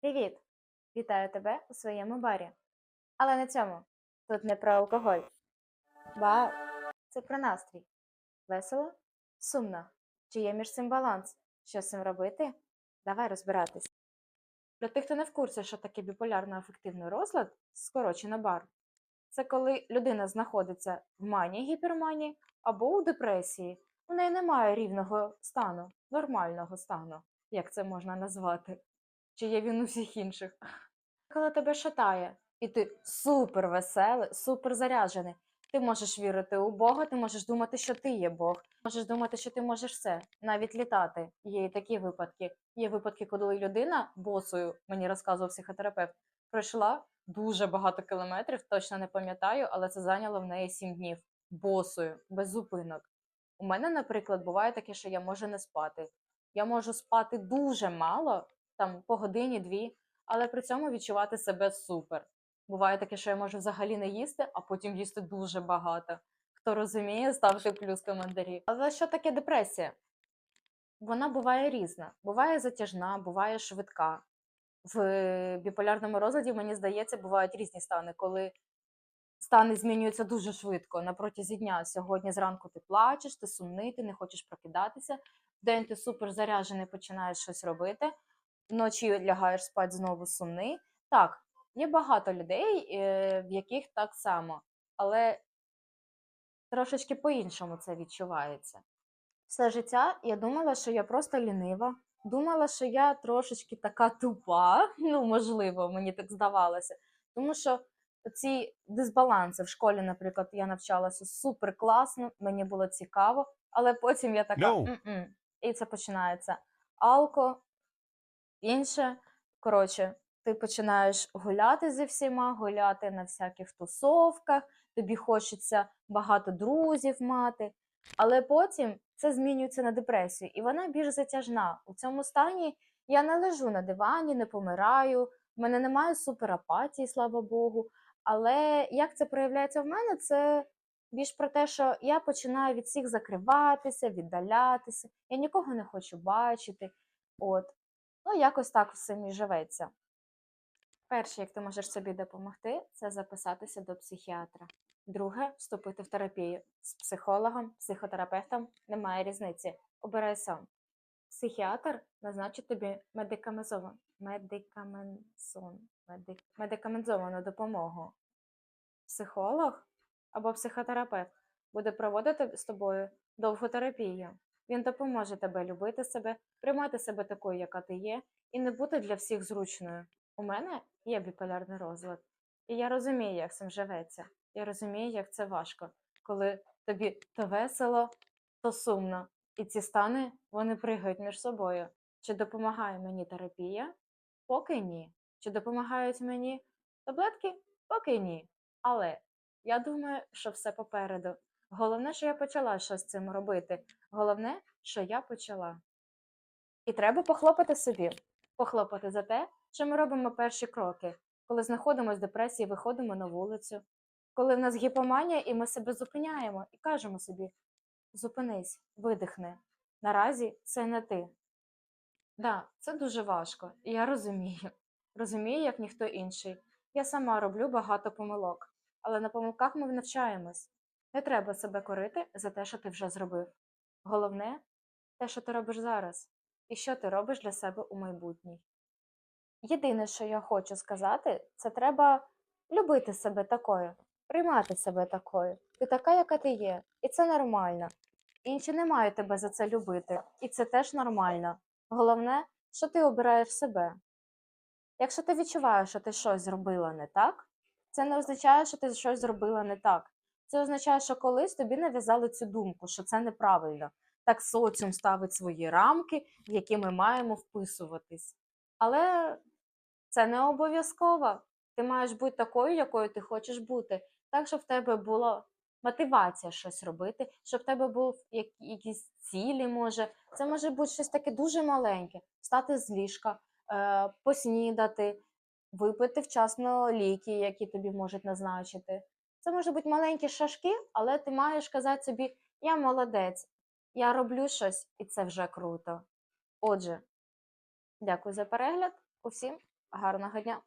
Привіт! Вітаю тебе у своєму барі. Але на цьому тут не про алкоголь. Бар це про настрій. Весело, сумно. Чи є між цим баланс? Що з цим робити? Давай розбиратись. Для тих, хто не в курсі, що таке біполярно-афективний розлад, скорочено бар, це коли людина знаходиться в манії гіперманії або у депресії. У неї немає рівного стану, нормального стану, як це можна назвати. Чи є він у всіх інших? Коли тебе шатає, і ти супер веселий, супер заряджений. Ти можеш вірити у Бога, ти можеш думати, що ти є Бог. Можеш думати, що ти можеш все, навіть літати. Є і такі випадки. Є випадки, коли людина босою, мені розказував психотерапевт, пройшла дуже багато кілометрів, точно не пам'ятаю, але це зайняло в неї сім днів босою, без зупинок. У мене, наприклад, буває таке, що я можу не спати. Я можу спати дуже мало, там по годині-дві, але при цьому відчувати себе супер. Буває таке, що я можу взагалі не їсти, а потім їсти дуже багато. Хто розуміє, ставте плюс в коментарі. Але що таке депресія? Вона буває різна. Буває затяжна, буває швидка. В біполярному розладі, мені здається, бувають різні стани, коли стани змінюються дуже швидко на протязі дня. Сьогодні зранку ти плачеш, ти сумний, ти не хочеш прокидатися. Вдень ти супер заряджений, починаєш щось робити. Вночі лягаєш спати знову сумний. Так, є багато людей, е, в яких так само, але трошечки по-іншому це відчувається. Все життя я думала, що я просто лінива. Думала, що я трошечки така тупа, ну можливо, мені так здавалося. Тому що ці дисбаланси в школі, наприклад, я навчалася супер класно, мені було цікаво, але потім я така No. «М-м». і це починається алко, інше. Коротше, ти починаєш гуляти зі всіма, гуляти на всяких тусовках, тобі хочеться багато друзів мати, але потім це змінюється на депресію, і вона більш затяжна. У цьому стані я не лежу на дивані, не помираю, в мене немає суперапатії, слава Богу. Але як це проявляється в мене, це більш про те, що я починаю від всіх закриватися, віддалятися, я нікого не хочу бачити. От. Ну, якось так мені живеться. Перше, як ти можеш собі допомогти, це записатися до психіатра. Друге вступити в терапію. З психологом, психотерапевтом немає різниці. Обирай сам. Психіатр назначить тобі медикаментозовану, допомогу. Психолог або психотерапевт буде проводити з тобою довгу терапію. Він допоможе тебе любити себе, приймати себе такою, яка ти є, і не бути для всіх зручною. У мене є біполярний розлад, і я розумію, як цим живеться. Я розумію, як це важко, коли тобі то весело, то сумно. І ці стани вони пригають між собою. Чи допомагає мені терапія? Поки ні. Чи допомагають мені таблетки? Поки ні. Але я думаю, що все попереду. Головне, що я почала щось з цим робити. Головне, що я почала. І треба похлопати собі, похлопати за те, що ми робимо перші кроки, коли знаходимося в депресії, виходимо на вулицю, коли в нас гіпоманія, і ми себе зупиняємо і кажемо собі: зупинись, видихни. Наразі це не ти. Да, це дуже важко, і я розумію. Розумію, як ніхто інший. Я сама роблю багато помилок, але на помилках ми навчаємось. Не треба себе корити за те, що ти вже зробив. Головне те, що ти робиш зараз, і що ти робиш для себе у майбутній. Єдине, що я хочу сказати, це треба любити себе такою, приймати себе такою. Ти така, яка ти є, і це нормально. Інші не мають тебе за це любити, і це теж нормально. Головне, що ти обираєш себе. Якщо ти відчуваєш, що ти щось зробила не так, це не означає, що ти щось зробила не так. Це означає, що колись тобі нав'язали цю думку, що це неправильно. Так соціум ставить свої рамки, в які ми маємо вписуватись. Але це не обов'язково. Ти маєш бути такою, якою ти хочеш бути. Так, щоб в тебе була мотивація щось робити, щоб в тебе був як- якісь цілі, може. Це може бути щось таке дуже маленьке: встати з ліжка, е, поснідати, випити вчасно ліки, які тобі можуть назначити. Це можуть бути маленькі шашки, але ти маєш казати собі: я молодець, я роблю щось, і це вже круто. Отже, дякую за перегляд. Усім Гарного дня!